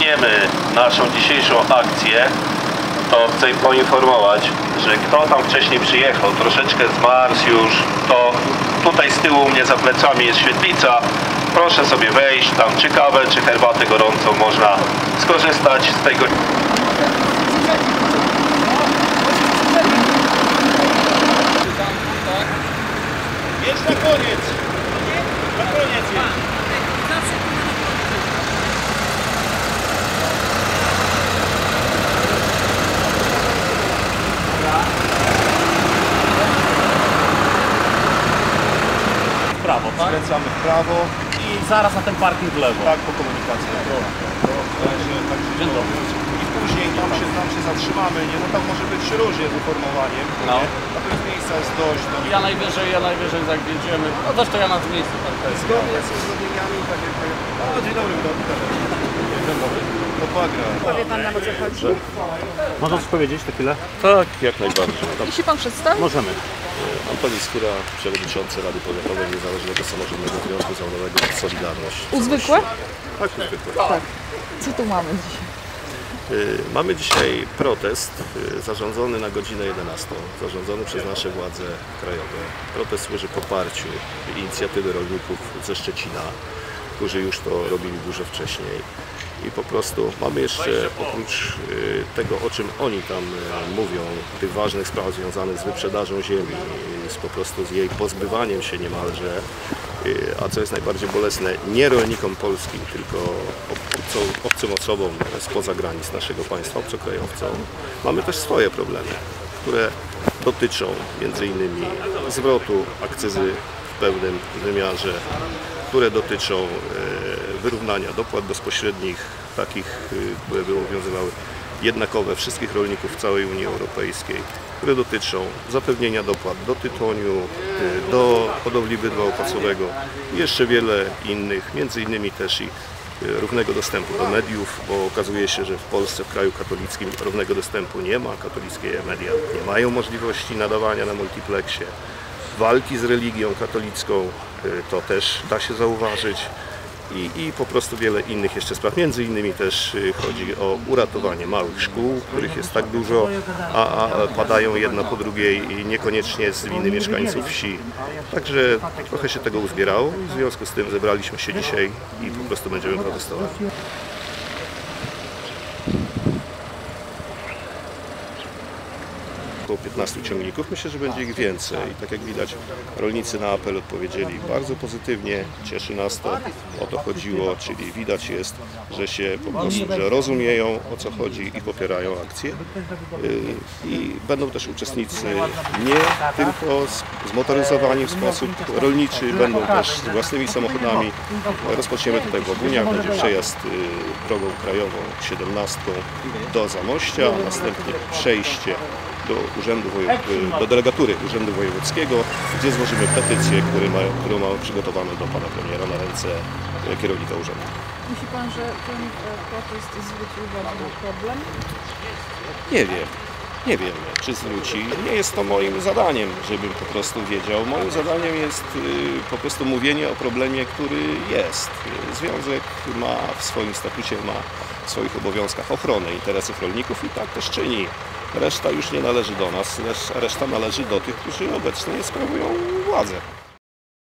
zaczniemy naszą dzisiejszą akcję, to chcę poinformować, że kto tam wcześniej przyjechał, troszeczkę zmarzł już, to tutaj z tyłu u mnie za plecami jest świetlica. Proszę sobie wejść, tam czy kawę, czy herbatę gorącą można skorzystać z tego. Jedź na koniec! Na koniec jedź! W prawo, tak? Skręcamy w prawo, I zaraz na ten parking w lewo. tak po komunikacji. Także, także Dzień dobry. I później tam się, tam się zatrzymamy, nie? No tam może być różnie z uformowaniem, No. nie? Natomiast miejsca jest dość, no. Ja najwyżej, ja najwyżej jak wjedziemy. No zresztą ja na tym miejscu tak. Zgodnie z uzgodnieniami, tak jak... O, dzień dobry, witam. Dzień dobry. Powie pan nam o co chodzi? Można coś powiedzieć na chwilę? Tak, jak najbardziej. I się pan przedstawi? Możemy. Antoni Skóra, przewodniczący Rady Powiatowej Niezależnego Samorządnego Związku Zawodowego Solidarność. Uzwykłe? Tak, to zwykle. Co tu mamy dzisiaj? Y, Mamy dzisiaj protest y, zarządzony na godzinę 11, zarządzony przez nasze władze krajowe. Protest służy poparciu inicjatywy rolników ze Szczecina, którzy już to robili dużo wcześniej. I po prostu mamy jeszcze oprócz y, tego, o czym oni tam y, mówią, tych ważnych spraw związanych z wyprzedażą ziemi, z po prostu z jej pozbywaniem się niemalże, y, a co jest najbardziej bolesne, nie rolnikom polskim, tylko obcym osobom spoza granic naszego państwa, obcokrajowcom. Mamy też swoje problemy, które dotyczą innymi zwrotu akcyzy w pełnym wymiarze, które dotyczą wyrównania dopłat bezpośrednich, takich, e, które by obowiązywały jednakowe wszystkich rolników w całej Unii Europejskiej, które dotyczą zapewnienia dopłat do tytoniu, e, do hodowli bydła opasowego i jeszcze wiele innych, między innymi też i e, równego dostępu do mediów, bo okazuje się, że w Polsce, w kraju katolickim równego dostępu nie ma. Katolickie media nie mają możliwości nadawania na multiplexie walki z religią katolicką, y, to też da się zauważyć. I, I po prostu wiele innych jeszcze spraw. Między innymi też y, chodzi o uratowanie małych szkół, których jest tak dużo, a, a padają jedna po drugiej i niekoniecznie z winy mieszkańców wsi. Także trochę się tego uzbierało. W związku z tym zebraliśmy się dzisiaj i po prostu będziemy protestować. Około 15 ciągników. Myślę, że będzie ich więcej. I tak jak widać, rolnicy na apel odpowiedzieli bardzo pozytywnie. Cieszy nas to. O to chodziło, czyli widać jest, że się po prostu, że rozumieją o co chodzi i popierają akcję. Yy, I będą też uczestnicy nie tylko zmotoryzowani w sposób rolniczy, będą też z własnymi samochodami. Rozpoczniemy tutaj w Łabuniach, będzie przejazd yy, drogą krajową 17 do Zamościa, następnie przejście do urzędu wojew... do delegatury Urzędu Wojewódzkiego, gdzie złożymy petycję, który ma, którą mamy przygotowaną do pana premiera na ręce e, kierownika urzędu. Myśli pan, że ten e, protest zwróci uwagę na problem? Nie wiem. Nie wiem, czy zwróci. Nie jest to moim zadaniem, żebym po prostu wiedział. Moim zadaniem jest y, po prostu mówienie o problemie, który jest. Y, Związek ma w swoim statucie, ma w swoich obowiązkach ochronę interesów rolników i tak też czyni. Reszta już nie należy do nas, resz- reszta należy do tych, którzy obecnie sprawują władzę.